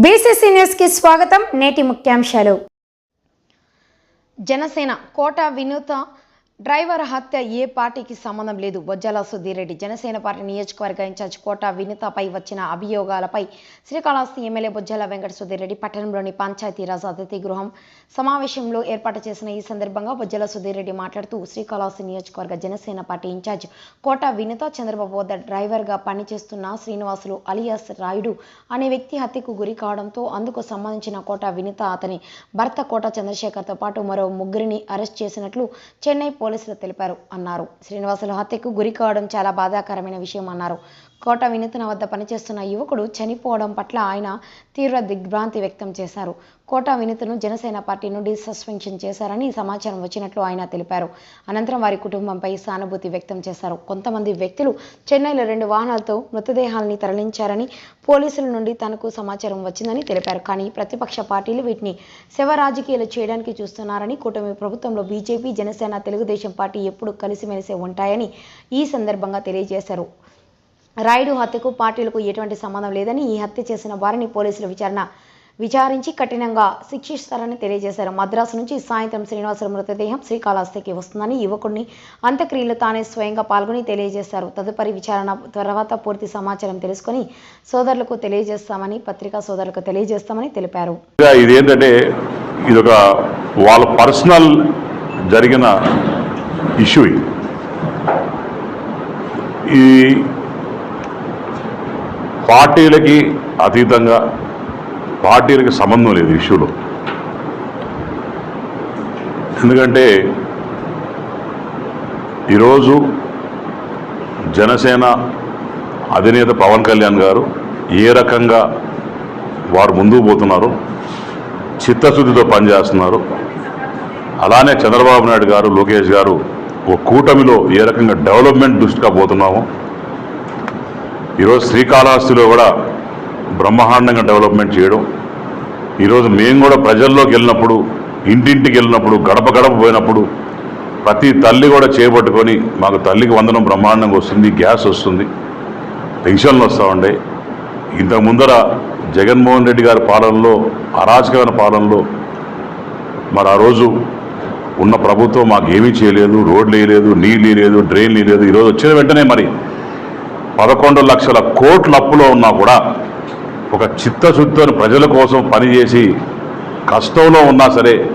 BCC న్యూస్కి స్వాగతం నేటి ముఖ్యాంశాలు. జనసేన కోట వినూత డ్రైవర్ హత్య ఏ పార్టీకి సంబంధం లేదు. బొజ్జల సుధీరెడ్డి జనసేన పార్టీ నియోజకవర్గ ఇన్ఛార్జ్ కోట వినితపై వచ్చిన అభియోగాలపై శ్రీకాళహస్తి ఎమ్మెల్యే బొజ్జల వెంకట సుధీరెడ్డి పట్టణంలోని పంచాయతీరాజ్ అతిథి గృహం సమావేశంలో ఏర్పాటు చేసిన ఈ సందర్భంగా బొజ్జల సుధీరెడ్డి మాట్లాడుతూ శ్రీకాళహస్తి నియోజకవర్గ Janasena party in charge Kota Vinita Chandrababu వద్ద డ్రైవర్గా పనిచేస్తున్న శ్రీనివాసులు అలియాస్ రాయుడు అనే వ్యక్తి హత్యకు గురి కావడంతో అందుకు సంబంధించిన కోట వినిత అతని భర్త కోట చంద్రశేఖర్తో పాటు మరో ముగ్గురిని అరెస్ట్ చేసినట్లు చెన్నై పోలీసులు తెలిపారు అన్నారు. శ్రీనివాసులు హత్యకు గురి కావడం చాలా బాధాకరమైన విషయం అన్నారు. కోట వినూతన వద్ద పనిచేస్తున్న యువకుడు చనిపోవడం పట్ల ఆయన తీవ్ర దిగ్భ్రాంతి వ్యక్తం చేశారు. కోట వినూతను జనసేన పార్టీ నుండి సస్పెన్షన్ చేశారని సమాచారం వచ్చినట్లు ఆయన తెలిపారు. అనంతరం వారి కుటుంబంపై సానుభూతి వ్యక్తం చేశారు. కొంతమంది వ్యక్తులు చెన్నైలో రెండు వాహనాలతో మృతదేహాలని తరలించారని పోలీసుల నుండి తనకు సమాచారం వచ్చిందని తెలిపారు. కానీ ప్రతిపక్ష పార్టీలు వీటిని శవ రాజకీయాలు చేయడానికి చూస్తున్నారని కూటమి ప్రభుత్వంలో బీజేపీ జనసేన తెలుగుదేశం పార్టీ ఎప్పుడు కలిసిమెలిసి ఉంటాయని ఈ సందర్భంగా తెలియజేశారు. రాయుడు హత్యకు పార్టీలకు ఎటువంటి సంబంధం లేదని ఈ హత్య చేసిన వారిని పోలీసులు విచారణ విచారించి కఠినంగా శిక్షిస్తారని తెలియజేశారు. మద్రాసు నుంచి సాయంత్రం శ్రీనివాసుల మృతదేహం శ్రీకాళహస్తికి వస్తుందని యువకుడిని అంత్యక్రియలు తానే స్వయంగా పాల్గొని తెలియజేశారు. తదుపరి విచారణ తర్వాత పూర్తి సమాచారం తెలుసుకొని సోదరులకు తెలియజేస్తామని పత్రికా సోదరులకు తెలియజేస్తామని తెలిపారు. ఇదేంటంటే ఇది ఒక వాళ్ళ పర్సనల్ జరిగిన ఇష్యూ ఇది. ఈ పార్టీలకి అతీతంగా పార్టీలకి సంబంధం లేదు ఇష్యూలో ఎందుకంటే ఈరోజు జనసేన అధినేత పవన్ కళ్యాణ్ గారు ఏ రకంగా వారు ముందుకు పోతున్నారు చిత్తశుద్ధితో పనిచేస్తున్నారు. అలానే చంద్రబాబు నాయుడు గారు లోకేష్ గారు ఒక కూటమిలో ఏ రకంగా డెవలప్మెంట్ దృష్టిగా పోతున్నామో ఈరోజు శ్రీకాళహస్తిలో కూడా బ్రహ్మాండంగా డెవలప్మెంట్ చేయడం ఈరోజు మేము కూడా ప్రజల్లోకి వెళ్ళినప్పుడు ఇంటింటికి వెళ్ళినప్పుడు గడప గడప పోయినప్పుడు ప్రతి తల్లి కూడా చేపట్టుకొని మాకు తల్లికి వందనం బ్రహ్మాండంగా వస్తుంది గ్యాస్ వస్తుంది పెన్షన్లు వస్తూ ఉండే. ఇంతకు ముందర జగన్మోహన్ రెడ్డి గారి పాలనలో అరాచకమైన పాలనలో మరి ఆ రోజు ఉన్న ప్రభుత్వం మాకు ఏమీ చేయలేదు రోడ్లు వేయలేదు నీళ్ళు వేయలేదు డ్రైన్లు వేయలేదు. ఈరోజు వచ్చిన వెంటనే మరి పదకొండు లక్షల కోట్ల అప్పులో ఉన్నా కూడా ఒక చిత్తశుద్ధితో ప్రజల కోసం పనిచేసి కష్టంలో ఉన్నా సరే